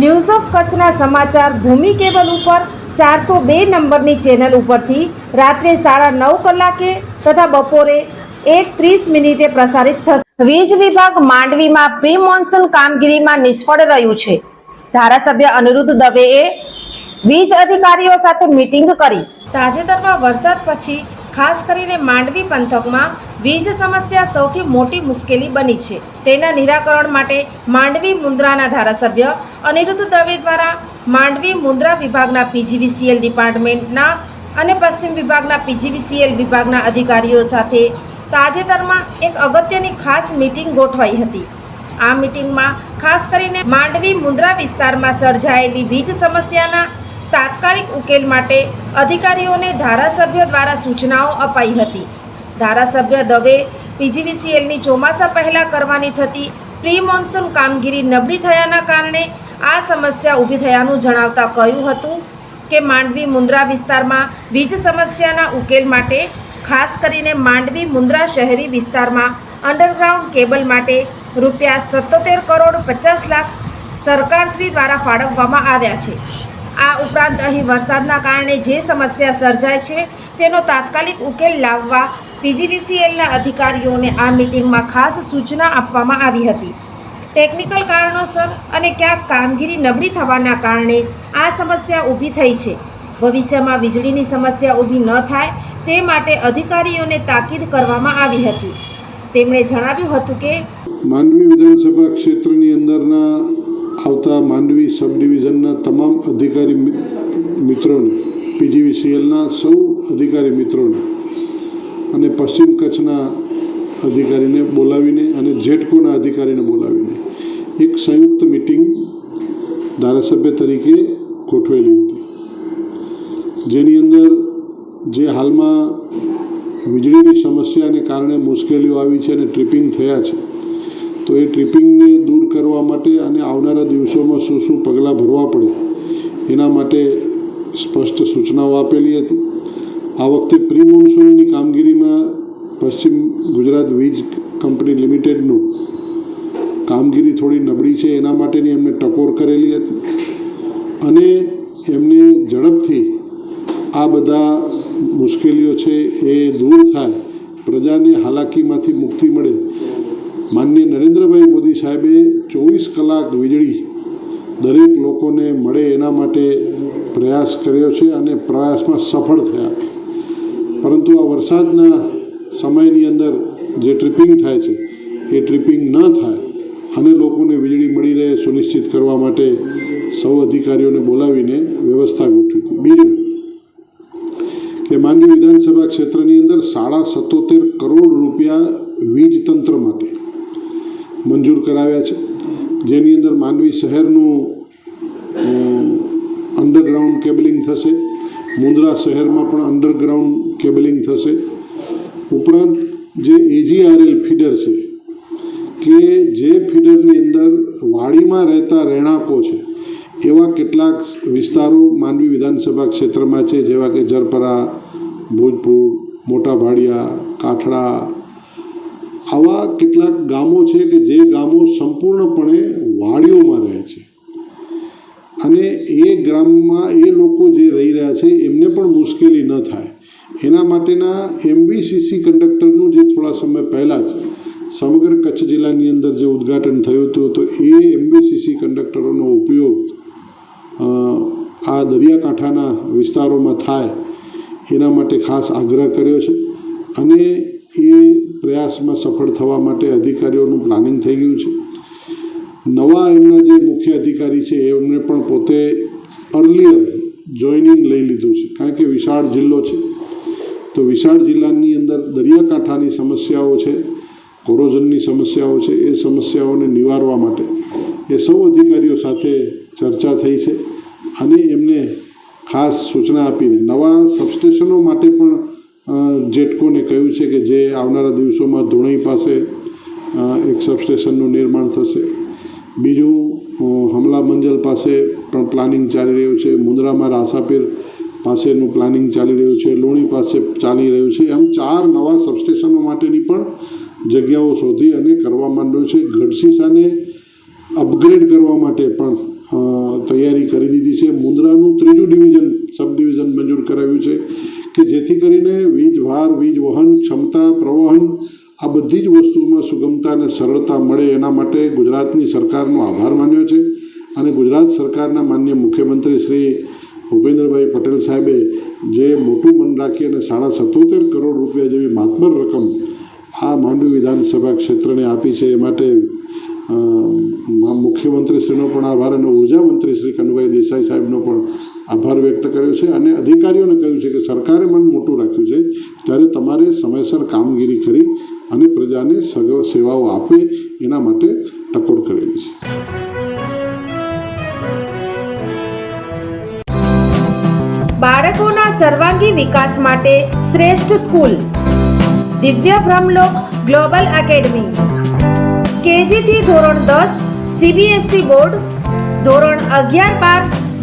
News of કચ્છના સમાચાર ભૂમિ cable ઉપર ચારસો બે નંબરની ચેનલ ઉપરથી રાત્રે સાડા નવ કલાકે તથા બપોરે એક ત્રીસ મિનિટે પ્રસારિત થશે. વીજ વિભાગ માંડવીમાં પ્રી મોન્સૂન કામગીરીમાં નિષ્ફળ રહ્યું છે. ધારાસભ્ય અનિરુદ્ધ દવેએ વીજ અધિકારીઓ સાથે મીટિંગ કરી. તાજેતરમાં વરસાદ પછી ખાસ કરીને માંડવી પંથકમાં વીજ સમસ્યા સૌથી મોટી મુશ્કેલી બની છે. તેના નિરાકરણ માટે માંડવી મુન્દ્રાના ધારાસભ્ય અનિરુદ્ધ દવે દ્વારા માંડવી મુન્દ્રા વિભાગના પીજીવીસીએલ ડિપાર્ટમેન્ટના અને પશ્ચિમ વિભાગના પીજીવીસીએલ વિભાગના અધિકારીઓ સાથે તાજેતરમાં એક અગત્યની ખાસ મીટિંગ ગોઠવાઈ હતી. આ મીટિંગમાં ખાસ કરીને માંડવી મુન્દ્રા વિસ્તારમાં સર્જાયેલી વીજ સમસ્યાના તાત્કાલિક ઉકેલ માટે અધિકારીઓને ધારાસભ્ય દ્વારા સૂચનાઓ અપાઈ હતી. ધારાસભ્ય દવે પીજીવીસીએલની ચોમાસા પહેલાં કરવાની થતી પ્રી મોન્સૂન કામગીરી નબળી થયાના કારણે આ સમસ્યા ઊભી થયાનું જણાવતા કહ્યું હતું કે માંડવી મુન્દ્રા વિસ્તારમાં વીજ સમસ્યાના ઉકેલ માટે ખાસ કરીને માંડવી મુન્દ્રા શહેરી વિસ્તારમાં અંડરગ્રાઉન્ડ કેબલ માટે રૂપિયા સત્તોતેર કરોડ પચાસ લાખ સરકારશ્રી દ્વારા ફાળવવામાં આવ્યા છે. આ ઉપરાંત અહીં વરસાદના કારણે જે સમસ્યા સર્જાય છે, તેનો તાત્કાલિક ઉકેલ લાવવા પીજીવીસીએલના અધિકારીઓને આ મિટિંગમાં ખાસ સૂચના આપવામાં આવી હતી. ટેકનિકલ કારણોસર અને ક્યાંક કામગીરી નબળી થવાના કારણે આ સમસ્યા ઊભી થઈ છે. ભવિષ્યમાં વીજળીની સમસ્યા ઊભી ન થાય તે માટે અધિકારીઓને તાકીદ કરવામાં આવી હતી. તેમણે જણાવ્યું હતું કે માંડવી વિધાનસભા ક્ષેત્રની અંદરના આવતા માંડવી સબ ડિવિઝનના તમામ અધિકારી મિત્રોને, પીજીવીસીએલના સૌ અધિકારી મિત્રોને અને પશ્ચિમ કચ્છના અધિકારીને બોલાવીને અને જેટકોના અધિકારીને બોલાવીને એક સંયુક્ત મિટિંગ ધારાસભ્ય તરીકે ગોઠવેલી હતી. જેની અંદર જે હાલમાં વીજળીની સમસ્યાને કારણે મુશ્કેલીઓ આવી છે અને ટ્રિપિંગ થયા છે તો એ ટ્રિપિંગને દૂર કરવા માટે અને આવનારા દિવસોમાં શું શું પગલાં ભરવા પડે, એના માટે સ્પષ્ટ સૂચનાઓ આપેલી હતી. આ વખતે પ્રી મોન્સૂનની કામગીરીમાં પશ્ચિમ ગુજરાત વીજ કંપની લિમિટેડનું કામગીરી થોડી નબળી છે, એના માટેની એમને ટકોર કરેલી હતી. અને એમને ઝડપથી આ બધા મુશ્કેલીઓ છે એ દૂર થાય, પ્રજાને હાલાકીમાંથી મુક્તિ મળે. માનનીય નરેન્દ્રભાઈ મોદી સાહેબે ચોવીસ કલાક વીજળી દરેક લોકોને મળે એના માટે પ્રયાસ કર્યો છે અને પ્રયાસમાં સફળ થયા. પરંતુ આ વરસાદના સમયની અંદર જે ટ્રિપિંગ થાય છે, એ ટ્રિપિંગ ન થાય, અને લોકોને વીજળી મળી રહે સુનિશ્ચિત કરવા માટે સૌ અધિકારીઓને બોલાવીને વ્યવસ્થા ગોઠવી હતી. બીજું કે માંડવી વિધાનસભા ક્ષેત્રની અંદર સાડા સત્તોતેર કરોડ રૂપિયા વીજ તંત્ર માટે મંજૂર કરાવ્યા છે. જેની અંદર માંડવી શહેરનું અંડરગ્રાઉન્ડ કેબલિંગ થશે. મુન્દ્રા શહેરમાં પણ અંડરગ્રાઉન્ડ કેબલિંગ થશે. ઉપરાંત જે એજીઆરએલ ફીડર છે, કે જે ફીડરની અંદર વાડીમાં રહેતા રહેણાંકો છે, એવા કેટલાક વિસ્તારો માંડવી વિધાનસભા ક્ષેત્રમાં છે, જેવા કે જરપરા, ભોજપુર મોટા ભાડિયા કાઠડા આવા કેટલાક ગામો છે કે જે ગામો સંપૂર્ણપણે વાડીઓમાં રહે છે. અને એ ગ્રામમાં એ લોકો જે રહી રહ્યા છે, એમને પણ મુશ્કેલી ન થાય. એના માટેના એમબીસીસી કંડક્ટરનું જે થોડા સમય પહેલાં જ સમગ્ર કચ્છ જિલ્લાની અંદર જે ઉદ્ઘાટન થયું હતું, તો એ એમબીસીસી કંડક્ટરોનો ઉપયોગ આ દરિયાકાંઠાના વિસ્તારોમાં થાય, એના માટે ખાસ આગ્રહ કર્યો છે. અને એ પ્રયાસમાં સફળ થવા માટે અધિકારીઓનું પ્લાનિંગ થઈ ગયું છે. નવા એમના જે મુખ્ય અધિકારી છે, એમને પણ પોતે અર્લિયર જોઈનિંગ લઈ લીધું છે. કારણ કે વિશાળ જિલ્લો છે. તો વિશાળ જિલ્લાની અંદર દરિયાકાંઠાની સમસ્યાઓ છે, કોરોઝનની સમસ્યાઓ છે, એ સમસ્યાઓને નિવારવા માટે એ સૌ અધિકારીઓ સાથે ચર્ચા થઈ છે. અને એમને ખાસ સૂચના આપીને નવા સબસ્ટેશનો માટે પણ જેટકોને કહ્યું છે કે જે આવનારા દિવસોમાં ધોણી પાસે એક સબસ્ટેશનનું નિર્માણ થશે. બીજું હમલા મંજલ પાસે પણ પ્લાનિંગ ચાલી રહ્યું છે. મુંદ્રામાં રાસાપીર પાસેનું પ્લાનિંગ ચાલી રહ્યું છે. લોણી પાસે ચાલી રહ્યું છે. એમ ચાર નવા સબસ્ટેશનો માટેની પણ જગ્યાઓ શોધી અને કરવા માંડ્યો છે. ગઢસીસાને અપગ્રેડ કરવા માટે પણ તૈયારી કરી દીધી છે. મુંદ્રાનું ત્રીજું ડિવિઝન સબ ડિવિઝન મંજૂર કરાવ્યું છે. કે જેથી કરીને વીજ ભાર વીજ, વહન, ક્ષમતા, પ્રવહન આ બધી જ વસ્તુમાં સુગમતા અને સરળતા મળે એના માટે ગુજરાતની સરકારનો આભાર માન્યો છે. અને ગુજરાત સરકારના માન્ય મુખ્યમંત્રી શ્રી ભૂપેન્દ્રભાઈ પટેલ સાહેબે જે મોટું મન રાખી અને સાડા સત્તોતેર કરોડ રૂપિયા જેવી માતબર રકમ આ માંડવી વિધાનસભા ક્ષેત્રને આપી છે એ માટે મુખ્યમંત્રીશ્રીનો પણ આભાર અને ઊર્જા મંત્રી શ્રી કનુભાઈ દેસાઈ સાહેબનો પણ આભાર વ્યક્ત કર્યો છે અને અધિકારીઓને કહ્યું છે કે સરકારે મન મોટું રાખ્યું છે ત્યારે તમારે સમયસર કામગીરી કરી અને પ્રજાને સેવાઓ આપે એના માટે ટકોર કરેલી છે. બાળકોના સર્વાંગી વિકાસ માટે શ્રેષ્ઠ સ્કૂલ. દિવ્ય બ્રહ્મલોક ગ્લોબલ એકેડમી. કેજીથી ધોરણ દસ, સીબીએસઈ બોર્ડ, ધોરણ અગિયાર બાર